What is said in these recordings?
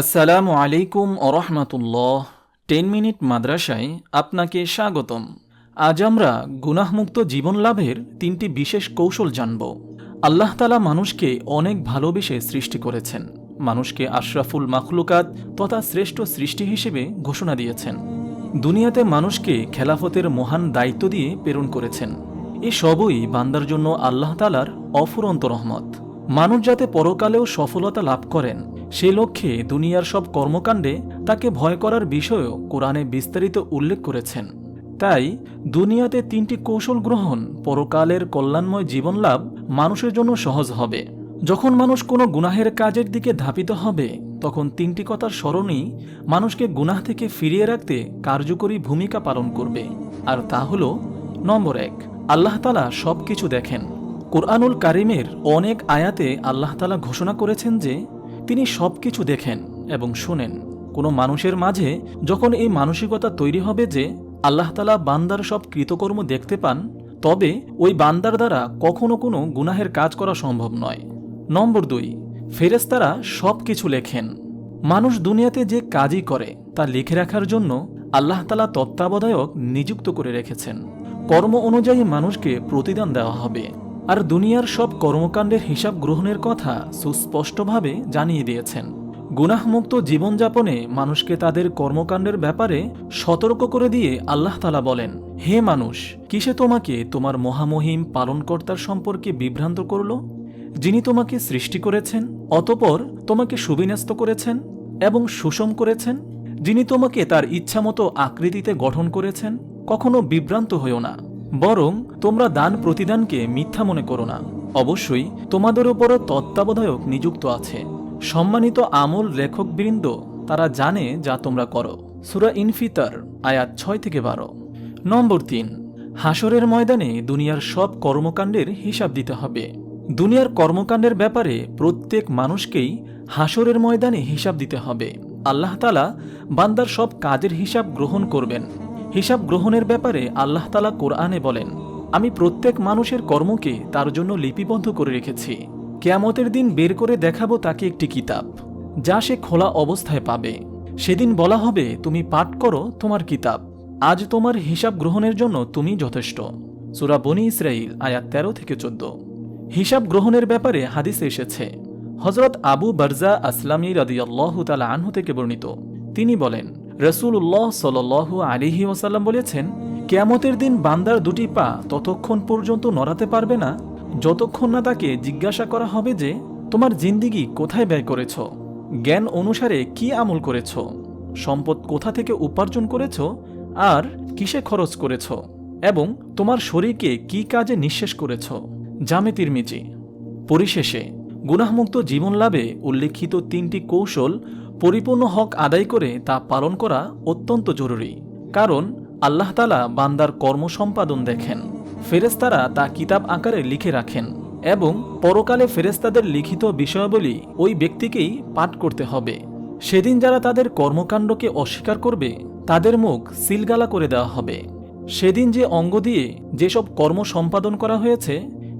আসসালামু আলাইকুম ওরহমতুল্লাহ টেন মিনিট মাদ্রাসায় আপনাকে স্বাগতম। আজ আমরা গুনাহমুক্ত জীবন লাভের তিনটি বিশেষ কৌশল জানব। আল্লাহ তালা মানুষকে অনেক ভালোবেসে সৃষ্টি করেছেন। মানুষকে আশরাফুল মাখলুকাত তথা শ্রেষ্ঠ সৃষ্টি হিসেবে ঘোষণা দিয়েছেন। দুনিয়াতে মানুষকে খেলাফতের মহান দায়িত্ব দিয়ে প্রেরণ করেছেন। এ সবই বান্দার জন্য আল্লাহ তালার অফুরন্ত রহমত। মানুষ যাতে পরকালেও সফলতা লাভ করেন সে লক্ষ্যে দুনিয়ার সব কর্মকাণ্ডে তাকে ভয় করার বিষয়েও কোরআনে বিস্তারিত উল্লেখ করেছেন। তাই দুনিয়াতে তিনটি কৌশল গ্রহণ পরকালের কল্যাণময় জীবন লাভ মানুষের জন্য সহজ হবে। যখন মানুষ কোনো গুনাহের কাজের দিকে ধাপিত হবে, তখন তিনটি কথার স্মরণই মানুষকে গুনাহ থেকে ফিরিয়ে রাখতে কার্যকরী ভূমিকা পালন করবে। আর তা হল, নম্বর এক, আল্লাহ তালা সব কিছু দেখেন। কোরআনুল কারিমের অনেক আয়াতে আল্লাহ তালা ঘোষণা করেছেন যে তিনি সব কিছু দেখেন এবং শোনেন। কোনো মানুষের মাঝে যখন এই মানসিকতা তৈরি হবে যে আল্লাহ তালা বান্দার সব কৃতকর্ম দেখতে পান, তবে ওই বান্দার দ্বারা কখনো কোনো গুনাহের কাজ করা সম্ভব নয়। নম্বর দুই ফেরেস্তারা সব কিছু লেখেন। মানুষ দুনিয়াতে যে কাজই করে, তা লিখে রাখার জন্য আল্লাহ তালা তত্ত্বাবধায়ক নিযুক্ত করে রেখেছেন। কর্ম অনুযায়ী মানুষকে প্রতিদান দেওয়া হবে। আর দুনিয়ার সব কর্মকাণ্ডের হিসাব গ্রহণের কথা সুস্পষ্টভাবে জানিয়ে দিয়েছেন। গুনাহমুক্ত জীবনযাপনে মানুষকে তাদের কর্মকাণ্ডের ব্যাপারে সতর্ক করে দিয়ে আল্লাহ তালা বলেন, হে মানুষ, কিসে তোমাকে তোমার মহামহিম পালনকর্তার সম্পর্কে বিভ্রান্ত করল? যিনি তোমাকে সৃষ্টি করেছেন, অতপর তোমাকে সুবিন্যস্ত করেছেন এবং সুষম করেছেন? যিনি তোমাকে তার ইচ্ছামতো আকৃতিতে গঠন করেছেন, কখনো বিভ্রান্ত হইও না। বরং তোমরা দান প্রতিদানকে মিথ্যা মনে করো না। অবশ্যই তোমাদের উপরও তত্ত্বাবধায়ক নিযুক্ত আছে। সম্মানিত আমল লেখকবৃন্দ, তারা জানে যা তোমরা করো। সুরা ইনফিতার, আয়াত ছয় থেকে বারো। নম্বর তিন হাসরের ময়দানে দুনিয়ার সব কর্মকাণ্ডের হিসাব দিতে হবে। দুনিয়ার কর্মকাণ্ডের ব্যাপারে প্রত্যেক মানুষকেই হাসরের ময়দানে হিসাব দিতে হবে। আল্লাহ তালা বান্দার সব কাজের হিসাব গ্রহণ করবেন। হিসাব গ্রহণের ব্যাপারে আল্লাহ তালা কোরআনে বলেন, আমি প্রত্যেক মানুষের কর্মকে তার জন্য লিপিবদ্ধ করে রেখেছি। কেয়ামতের দিন বের করে দেখাবো তাকে একটি কিতাব, যা সে খোলা অবস্থায় পাবে। সেদিন বলা হবে, তুমি পাঠ করো তোমার কিতাব। আজ তোমার হিসাব গ্রহণের জন্য তুমি যথেষ্ট। সুরা বনি ইসরাইল আয়াত তেরো থেকে চোদ্দ। হিসাব গ্রহণের ব্যাপারে হাদিসে এসেছে হজরত আবু বারজা আসলামী রাদিয়াল্লাহু তালা আনহু থেকে বর্ণিত। তিনি বলেন রসুল্লাহ সাল আলিহি ওসাল্লাম বলেছেন, কেয়ামতের দিন বান্দার দুটি পা ততক্ষণ পর্যন্ত নড়াতে পারবে না। যতক্ষণ না তাকে জিজ্ঞাসা করা হবে যে, তোমার জিন্দিগি কোথায় ব্যয় করেছ? জ্ঞান অনুসারে কি আমল করেছ? সম্পদ কোথা থেকে উপার্জন করেছ? আর কিসে খরচ করেছ? এবং তোমার শরীরকে কি কাজে নিঃশেষ করেছ? জামে তিরমিজি। পরিশেষে, গুনাহমুক্ত জীবন লাভে উল্লেখিত তিনটি কৌশল পরিপূর্ণ হক আদায় করে তা পালন করা অত্যন্ত জরুরি, কারণ আল্লাহ তালা বান্দার কর্ম সম্পাদন দেখেন ফেরেস্তারা তা কিতাব আকারে লিখে রাখেন এবং পরকালে ফেরেস্তাদের লিখিত বিষয়াবলী ওই ব্যক্তিকেই পাঠ করতে হবে। সেদিন যারা তাদের কর্মকাণ্ডকে অস্বীকার করবে, তাদের মুখ সিলগালা করে দেওয়া হবে। সেদিন যে অঙ্গ দিয়ে যেসব কর্ম সম্পাদন করা হয়েছে,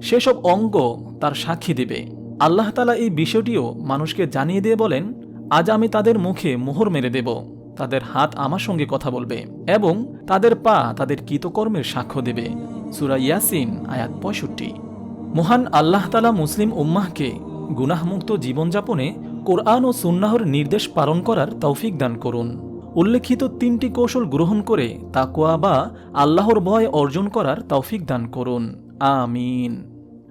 সেসব অঙ্গ তার সাক্ষী দেবে। আল্লাহ তালা এই বিষয়টিও মানুষকে জানিয়ে দিয়ে বলেন আজ আমি তাদের মুখে মোহর মেরে দেব। তাদের হাত আমার সঙ্গে কথা বলবে এবং তাদের পা তাদের কৃতকর্মের সাক্ষ্য দেবে। সুরা ইয়াসিন, আয়াত পঁয়ষট্টি। মহান আল্লাহ তালা মুসলিম উম্মাহকে গুনাহমুক্ত জীবনযাপনে কোরআন ও সুন্নাহর নির্দেশ পালন করার তৌফিক দান করুন। উল্লেখিত তিনটি কৌশল গ্রহণ করে তাকোয়া বা আল্লাহর ভয় অর্জন করার তৌফিক দান করুন। আমিন।